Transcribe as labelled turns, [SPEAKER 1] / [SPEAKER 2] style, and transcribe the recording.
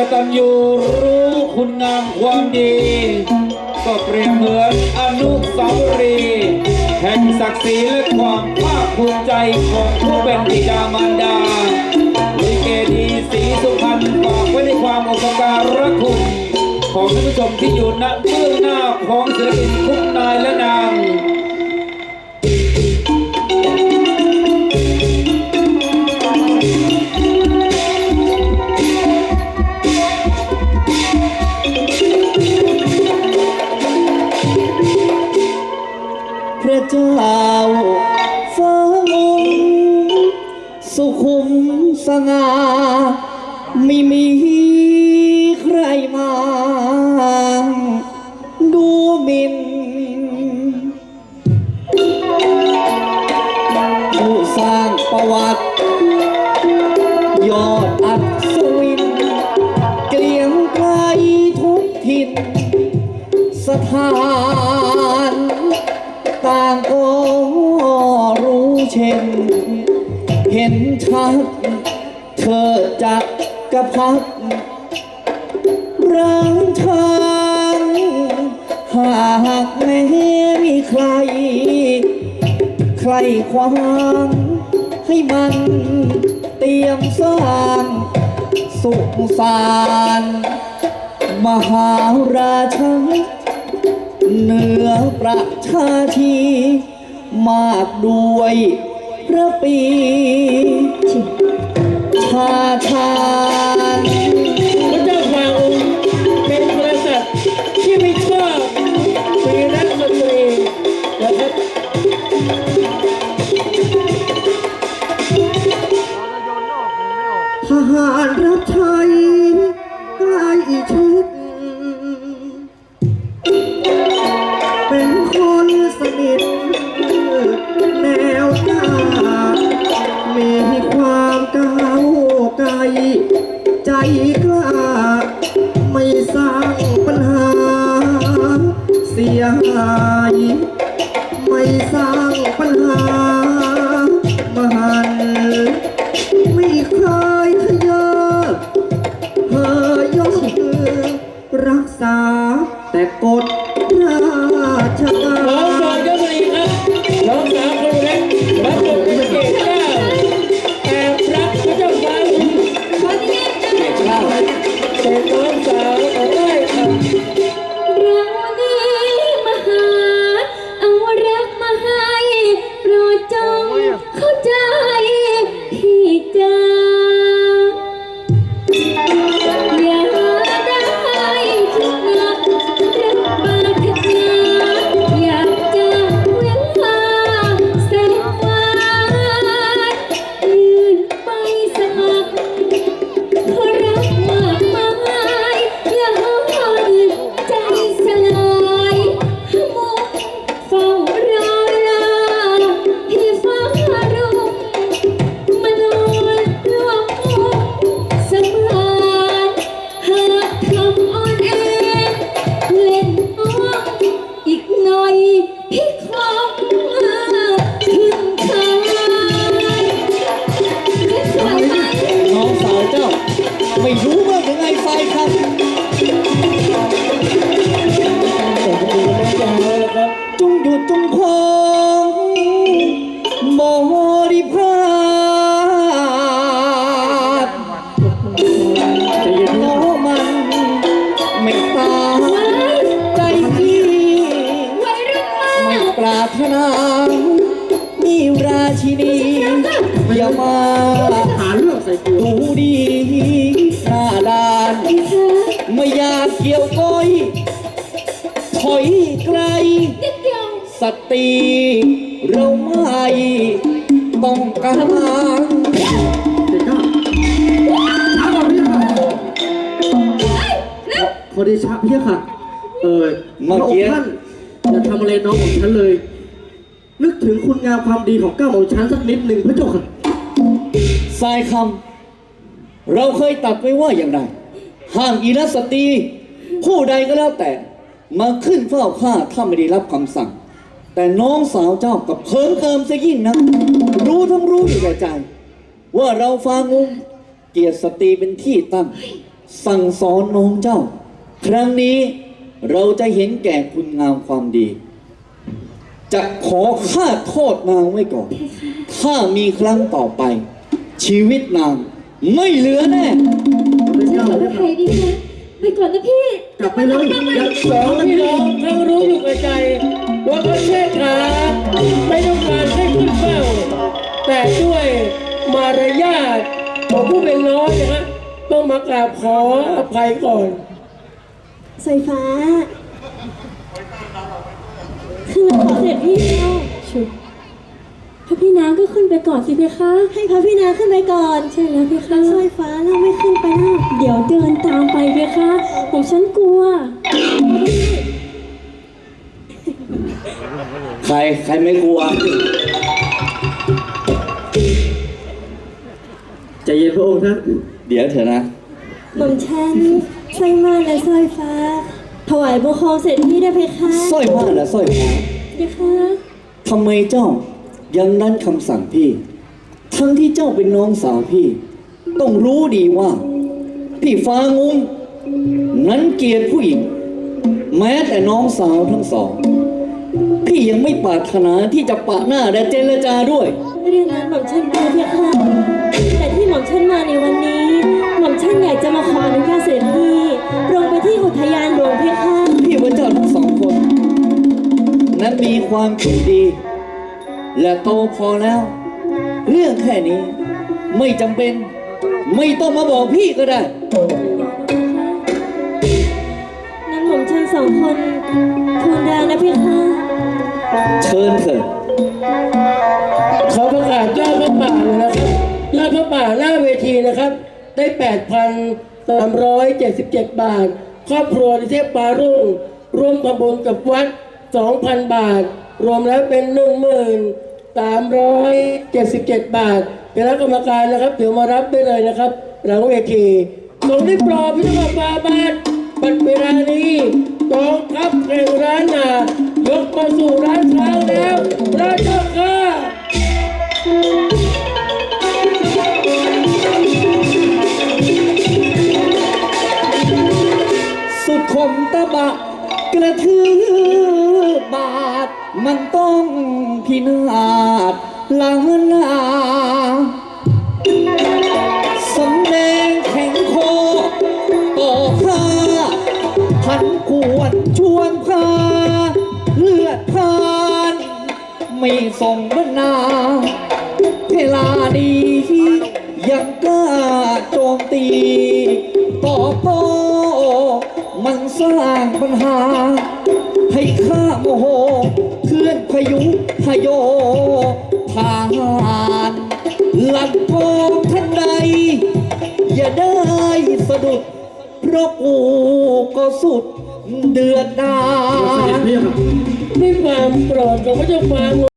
[SPEAKER 1] กตัญยูรู้คุณงามความดี ก็เปรียบเหมือนอนุสาวรีย์แห่งศักดิ์ศรีและความภาคภูมิใจของผู้เป็นบิดามารดาลิเกดีสีสุพรรณฝากไว้ในความอุปการะคุณ ของท่านผู้ชมที่อยู่ณเบื้องหน้าของศิลปินทุกนายและนาง
[SPEAKER 2] เจ้าฟ้ามงสุขุมสง่าไม่มีใครมา ดูหมินผู้สร้างประวัติ ยอดอัศวิน เกลียงไกลทุกถิ่นสถาน ต่างก็รู้เช่น เห็นชัด เธอจักกระพัดร่างทางหากแม้มีใคร ใครความให้มันเตรียมสร้างสุขสานมหาราชา เหนือประชาทีมากด้วยพระปี ชาชาญ
[SPEAKER 3] พระเจ้าข่าองค์เป็นกษัตริย์ที่ไม่ชอบสรีรักสตรีนะครับ
[SPEAKER 2] ทหารรับใช้ใกล้ชิด ใจกล้า ไม่สร้างปัญหา เสียหาย ไม่สร้างปัญหา มหันไม่เคยทะเยอเพอยกมือรักษาแต่กฎ ริ
[SPEAKER 3] พา
[SPEAKER 4] ทเพ
[SPEAKER 2] ราะมันไม่ตามใจพี่ไม่ปรารถนามีราชินีอย่ามา
[SPEAKER 3] หาเรื่องใส่กู
[SPEAKER 2] ดูดีหน้าด้านไม่อยากเกี่ยวก้อยถอยไกลสตรีเราไม่ ต้องการ
[SPEAKER 3] เด็กก็ช้าก่อนพี่ค่ะ
[SPEAKER 4] เร็ว
[SPEAKER 3] ขอเดชะพี่ค่ะ เออ
[SPEAKER 2] เมื่อกี้
[SPEAKER 3] พระงค์ท่านอย่าทำอะไรน้องของฉันเลย นึกถึงคุณงามความดีของเก้าของฉันสักนิดหนึ่งพระเจ้าค่ะ
[SPEAKER 2] สายคำเราเคยตัดไว้ว่าอย่างไรห้ามอีรัสตีผู้ใดก็แล้วแต่ มาขึ้นเฝ้าข้าถ้าไม่ได้รับคำสั่ง แต่น้องสาวเจ้ากับเพิ่มเติมซะยิ่งนะ รู้ทั้งรู้อยู่แก่ใจ ว่าเราฟางุงเกียรติสตรีเป็นที่ตั้ง สั่งสอนน้องเจ้า ครั้งนี้เราจะเห็นแก่คุณงามความดี จะขอค่าโทษนางไว้ก่อน ถ้ามีครั้งต่อไป ชีวิตนางไม่เหลือแน่
[SPEAKER 4] ฉันขออภัยดีคะไปก่อนนะพี่
[SPEAKER 3] กลับไปเลยอย่าสองพี่น้อง อภัยก่อน
[SPEAKER 4] สายฟ้าคือเราขอเสด็จพี่แล้วชุดพระพี่นางก็ขึ้นไปก่อนสิเพคะ ให้พระพี่นางขึ้นไปก่อน ใช่แล้วเพคะสายฟ้าเราไม่ขึ้นไปนะเดี๋ยวเดินตามไปเพคะ ผมฉันกลัว
[SPEAKER 2] ใครใครไม่กลัว
[SPEAKER 3] ใจเย็นพระองค์ท่าน
[SPEAKER 2] เดี๋ยวเถอะนะ
[SPEAKER 4] หม่อมฉันช่วยมาและสร้อยฟ้า ถวายบังคมเสร็จพี่ได้เพคะ
[SPEAKER 2] สร้อยผ้าและสร้อยฟ้า
[SPEAKER 4] เพคะ
[SPEAKER 2] ทำไมเจ้ายังนั้นคำสั่งพี่ ทั้งที่เจ้าเป็นน้องสาวพี่ ต้องรู้ดีว่า พี่ฟ้างุ้มนั้นเกลียดผู้หญิง แม้แต่น้องสาวทั้งสอง พี่ยังไม่ปรารถนาที่จะปะหน้าและเจรจาด้วย
[SPEAKER 4] เรื่องนั้นหม่อมฉันรู้เพ ความคิ
[SPEAKER 2] ดดี และโตพอแล้ว เรื่องแค่นี้ไม่จำเป็น ไม่ต้องมาบอกพี่ก็ได้
[SPEAKER 4] งั้นหม่อมฉันสองคนทูลลานะเพคะ
[SPEAKER 2] เชิญเถิด
[SPEAKER 3] เขาประกาศยอดพระป่าเลยนะครับยอดพระป่าหน้าเวทีนะครับ ได้ 8,377 บาท ครอบครัวดิเทพปารุ่งร่วมทำบุญกับวัด 2,000 บาท รวมแล้วเป็น 1377 บาทเป็นคณะกรรมการนะครับถือมารับได้เลยนะครับ หลังเวทีทรงได้ปลอบพิธีกรบาบาทปัจเวลานี้กองทัพแห่งร้านนายกมาสู่ร้านช้างแล้วระเจ้าค่ะ
[SPEAKER 2] สุดคมตะบะ กระทืบบาทมันต้องพินาศล้านาสำแดงแข่งคอต่อข้าพันกวนชวนพาเลือดพานไม่ส่งบรรณาเวลาดียังกล้าโจมตีตอบโต้มัน สร้างปัญหา ให้ข้าโมโหเคลื่อนพายุพยโยผ่านหลังกองทันใด อย่าได้สะดุดเพราะกูก็สุดเดือดดาล
[SPEAKER 3] ด้วยความโปรดของพระเจ้าฟ้า